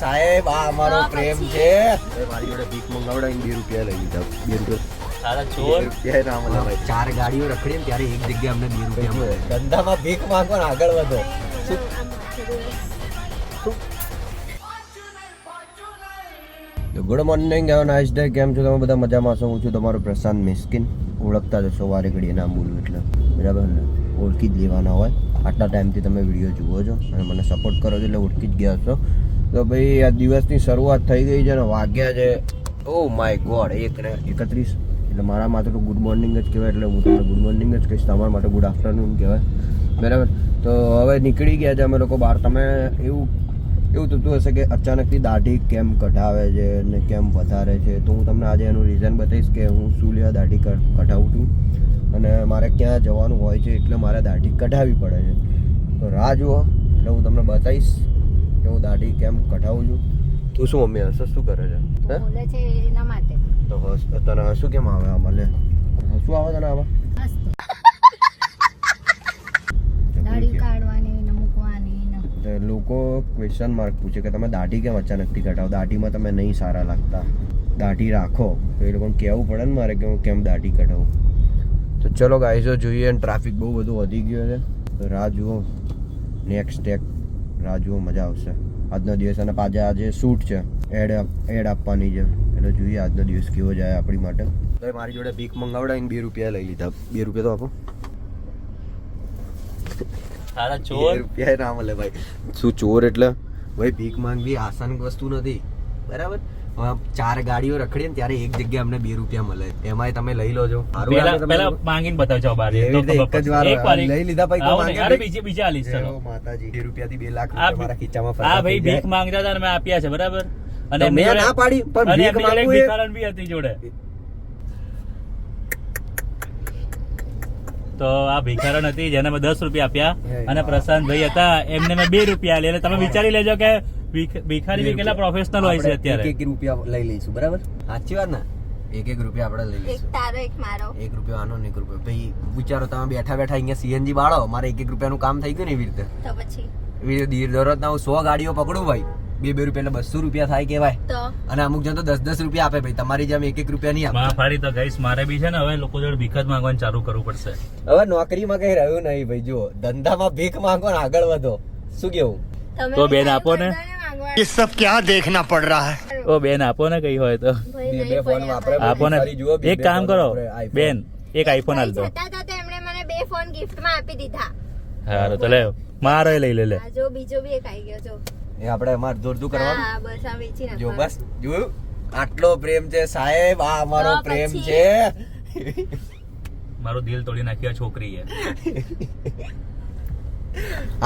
સાહેબ આ અમારો પ્રેમ છે. મારી જોડે ભીખ મંગાવડાવીને બે રૂપિયા લઈ લીધા. બે રૂપિયા. ચોર? રૂપિયા ના મળે ભાઈ. ચાર ગાડીઓ રખડી ને ત્યારે એક જગ્યાએ અમને બે રૂપિયા મળે. ધંધામાં ભીખ માંગો આગળ વધો. Good morning have nice day કેમ છો તમે? બધા મજામાં છો? હું છું તમારો પ્રશાંત મિસ્કિન. ઓળખતા જશો વારે ઘડીએ નામ બોલું એટલે. બરાબર ને? ઓળખી જ લેવાના હોય. આટલા ટાઈમથી તમે વીડિયો જુઓ છો અને મને સપોર્ટ કરો છો એટલે ઓળખી જ ગયા છો. તો ભાઈ, આ દિવસની શરૂઆત થઈ ગઈ છે ને વાગ્યા છે. ઓ માય ગોડ એક ને એકત્રીસ. એટલે મારા માટે તો ગુડ મોર્નિંગ જ કહેવાય, એટલે હું તમને ગુડ મોર્નિંગ જ કહીશ. તમારા માટે ગુડ આફ્ટરનૂન કહેવાય. બરાબર? તો હવે નીકળી ગયા છે અમે લોકો બહાર. તમે એવું એવું થતું હશે કે અચાનકથી દાઢી કેમ કઢાવે છે ને કેમ વધારે છે? તો હું તમને આજે એનું રીઝન બતાવીશ કે હું શું લેવા દાઢી કઢાવું છું. અને મારે ક્યાં જવાનું હોય છે એટલે મારે દાઢી કઢાવવી પડે છે. તો રાહ જુઓ. એટલે હું તમને બતાવીશ. કે હું દાઢી કેમ કઢાવું છું? તું શું મમ્મી હશે શું કરે છે? હે? બોલે છે એના માટે. તો હસ તને હસું કેમ આવે આમાં? લે. હસું આવે તને આમાં? હસતું દાઢી કાઢવાની ને મૂકવાની ને. લોકો ક્વેશ્ચન માર્ક પૂછે કે તમે દાઢી કેમ અચાનકથી કઢાવો? દાઢીમાં તમે નહીં સારા લાગતા. દાઢી રાખો. તો એ લોકોને કહેવું પડે ને મારે કે હું કેમ દાઢી કઢાવું? તો ચલો ગાઈઝો જોઈએ અને ટ્રાફિક બહુ બધું વધી ગયો છે. તો રાહ જુઓ. નેક્સ્ટ ટેક રાહ જુઓ મજા આવશે. આજનો દિવસ અને પાછા આજે શૂટ છે એડ એડ આપવાની છે. એટલે જોઈએ આજનો દિવસ કેવો જાય આપણી માટે. તો મારી જોડે ભીખ મંગાવડાવીને બે રૂપિયા લઈ લીધા. બે રૂપિયા તો આપો. સારા ચોર? રૂપિયા ના મળે ભાઈ. શું ચોર એટલે? ભાઈ ભીખ માંગવી આસાન વસ્તુ નથી. બરાબર? ચાર ગાડીઓ રખડી ને ત્યારે એક જગ્યાએ અમને બે રૂપિયા મળે. એમાંય તમે લઈ લો છો પેલા? માંગીને બતાવજો બાર એક જ વાર લઈ લીધા પછી તો ને. માંગે અરે બીજી બીજી આલી ચલો. માતાજી બે રૂપિયાથી બે લાખ આ રૂપિયા મારા ખીચામાં ફરતા ભાઈ ભીખ માંગતા હતા મેં આપ્યા છે બરાબર? અને મેં ના પાડી પણ ભીખ માંગવું એ- કારણ બી હતી જોડે. તો આ ભિખારણ હતી જેને મેં દસ રૂપિયા આપ્યા. અને પ્રશાંત ભાઈ હતા એમને મેં બે રૂપિયા એટલે તમે વિચારી લેજો કે ભિખારી બી કેટલા પ્રોફેશનલ હોય છે અત્યારે. એક એક રૂપિયા લઈ લઈશું બરાબર? સાચી વાત ને? એક એક રૂપિયા આપણે લઈ એક તારો એક મારો. એક રૂપિયો આનો ને એક રૂપિયો. ભાઈ વિચારો તમે બેઠા બેઠા અહીંયા સીએનજી બાળો મારે એક એક રૂપિયાનું કામ થઈ ગયું ને એવી રીતે? તો પછી? એવી રીતે દી- હું સો ગાડીઓ પકડું ભાઈ. બે બે રૂપિયા એટલે બસો રૂપિયા થાય કેવાય અને અમુક જણ તો દસ દસ રૂપિયા આપે ભાઈ. તમારી જેમ એક એક રૂપિયા નહીં આપે. ફરી તો ગઈશ. મારે બી છે ને હવે લોકો જોડે ભીખ જ માંગવાનું ચાલુ કરવું પડશે. હવે નોકરીમાં કઈ રહ્યું નહીં ભાઈ. જો ધંધામાં ભીખ માંગો ને આગળ વધો. શું કેવું? તો બેન આપો ને. બધાને માંગવા- ये सब क्या देखना पड़ रहा है ઓ બેન આપો ને કઈ હોય તો ભાઈ બે નહીં બે ફોન પડ્યા વાપરે ભાઈ. આપો ને ભિખારી જુઓ, બે એક બે કામ ફોન કરો વાપરે, iPhone. બેન એક આઈફોન હાલ દો ભાઈ જતા હતા તેમણે મને બે ફોન ગિફ્ટમાં આપી દીધા હારું તો લે મારો લઈ લે લે આ જો બીજો બી એક આવી ગયો જો એ આપણે અમારે દોડતું કરવાનું હા બસ આ વેચી જો નાખવાનું. બસ જોયું આટલો પ્રેમ છે સાહેબ આ અમારો તો પ્રેમ પછી? છે મારું દિલ તોડી નાખ્યો છોકરીએ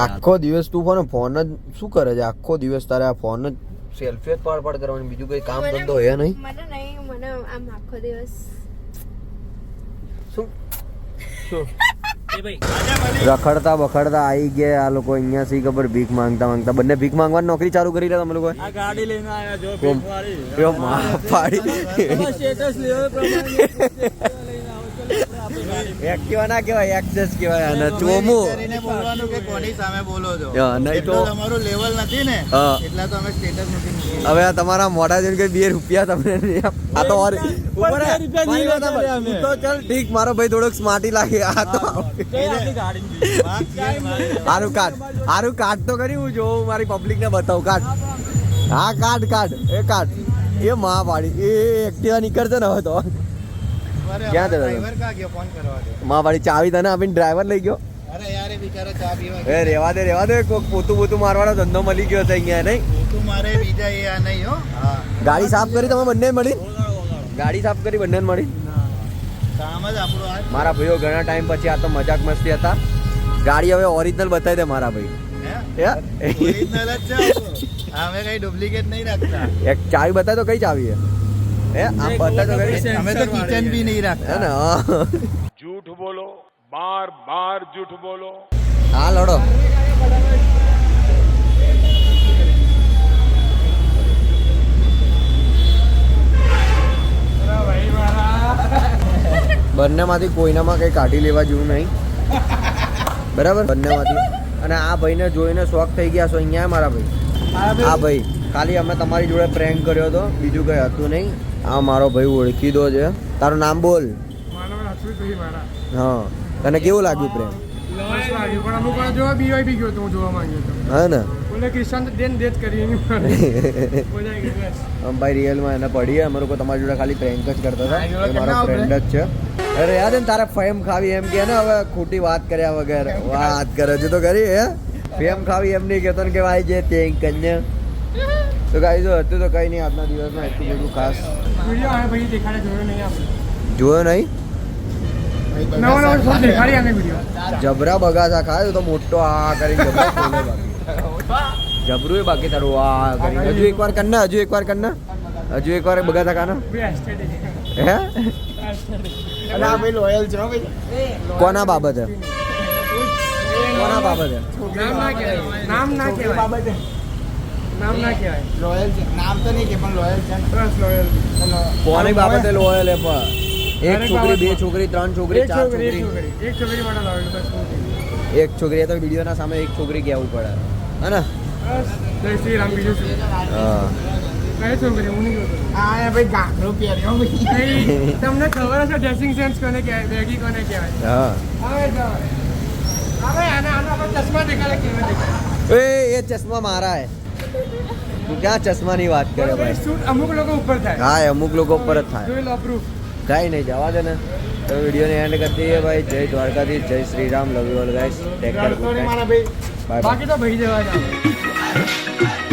આખો દિવસ તું ફોન ફોન જ શું કરે છે? આખો દિવસ તારે આ ફોન જ સેલ્ફી જ પાડ પાડ કરવાની બીજું કઈ કામ ધંધો હે નહીં? મને નહીં મને આમ આખો દિવસ. શું? શું? રખડતા બખડતા આવી ગયા આ લોકો અહીંયા સી ખબર ભીખ માંગતા માંગતા. બંને ભીખ માંગવાની નોકરી ચાલુ કરી રહ્યા તમે લોકો આ ગાડી લઈને આવ્યા જો માં પાડી. સ્ટેટસ લેવો એક્ટિવા ના કહેવાય એક્સેસ કહેવાય અને ચોમું કરીને બોલવાનું કે કોની સામે બોલો છો? નહીં તો તમારું લેવલ નથી ને. એટલા તો અમે સ્ટેટસ નથી હવે આ તમારા મોઢા જોઈને કે બે રૂપિયા તમને આ તો. તો ચાલ ઠીક મારો ભાઈ થોડોક સ્માર્ટી લાગે આ તો આરું કાઢ આરું કાર્ડ તો કરી હું જોઉં મારી પબ્લિક ને બતાવું કાઢ. હા કાઢ કાઢ એ કાઢ. એ માં પાડી એ એક્ટિવા નીકળશે ને હવે તો ક્યાં હતો? ડ્રાઈવર ફોન કરવા માં પાડી ચાવી તને આપીને ડ્રાઈવર લઈ ગયો? અરે યાર એ બિચારો ચા પીવા રેવા દે રેવા દે કોક પોતું પોતું મારવાનો ધંધો મળી ગયો છે અહીંયા નહીં? મારે બીજા એ આ નહીં હો. ગાડી સાફ કરી તમે બંને મળી? ગાડી સાફ કરી બંને મળી? મારા ભાઈઓ ઘણા ટાઈમ પછી આ તો મજાક મસ્તી હતા. ગાડી હવે ઓરિજિનલ બતાવી દે મારા ભાઈ? ઓરિજિનલ જ છે અમે કઈ ડુપ્લિકેટ નહીં રાખતા. એક ચાવી બતાય તો કઈ ચાવી હે એ આપ જૂઠ બોલો બાર બાર જૂઠ બોલો. હા લડો. બંનેમાંથી કોઈનામાં કઈ કાઢી લેવા જેવું નહીં. બરાબર? બંને માંથી અને આ ભાઈ ભાઈને જોઈને શોખ થઈ ગયા છો અહીંયા મારા ભાઈ. આ ભાઈ. ખાલી અમે તમારી જોડે પ્રેન્ક કર્યો હતો. બીજું કંઈ હતું નહીં. આ મારો ભાઈ ઓળખીદો છે. તારું નામ બોલ. હા. તને કેવું લાગ્યું પ્રેમ? ભાઈ રિયલમાં એને પડીએ અમે લોકો તમારી જોડે ખાલી પ્રેન્ક જ કરતા હતા. મારો ફ્રેન્ડ જ છે. અરે યાદ ને તારે ફેમ ખાવી એમ કે ને હવે ખોટી વાત કર્યા વગર. વાત કરે છે તો કરી હે? ફેમ ખાવી એમ નહીં કહેતો ને કે ભાઈ જે તે કન્યા તો કાંઈ જો હતું તો કંઈ નહીં આજના દિવસમાં એટલું બધું ખાસ જોયો નહીં જબરા બગાસા ખાય તો મોટો આ કરી બાકી. જબરું એ બાકી તારું આ કરી. હજુ એકવાર કરના હજુ એકવાર કરના. હજુ એકવાર બગાસા ખાના. હે? અને આ ભાઈ લોયલ છે ભાઈ. કોના બાબતે? કોના બાબતે? નામ ના કહેવાય. નામ ના કહેવાય. નામ ના કહેવાય. લોયલ છે. નામ તો નહીં કે પણ લોયલ છે. બસ લોયલ કોની બાબતે લોયલ એ પણ. એક છોકરી બે. છોકરી ત્રણ છોકરી ચાર છોકરી એક છોકરી. છોકરી એક છોકરી માટે લોયલ બસ એક છોકરી તો વિડીયોના સામે એક છોકરી કહેવું પડે. હે ને? જય શ્રી રામ બીજું કઈ છોકરી? હું નહીં જોતો ભાઈ ગાંઠો પહેર્યો ભાઈ. તમને ખબર હશે ડ્રેસિંગ સેન્સ કોને કહેવાય બેગી કોને કહેવાય? હા. હવે હવે આને આને આપણે ચશ્મા દેખાડે કેવા દેખાય? એ એ ચશ્મા મારા હે. તું ક્યાં ચશ્માની વાત કરે ભાઈ? અમુક લોકો ઉપર થાય. હા અમુક લોકો ઉપર જ થાય. કાંઈ નહીં જવા દે ને. તો વિડીયોને એન્ડ કરી દઈએ ભાઈ. જય દ્વારકાથી જય Shri Ram love you all guys take care bye બાકી તો ભાઈ જાવ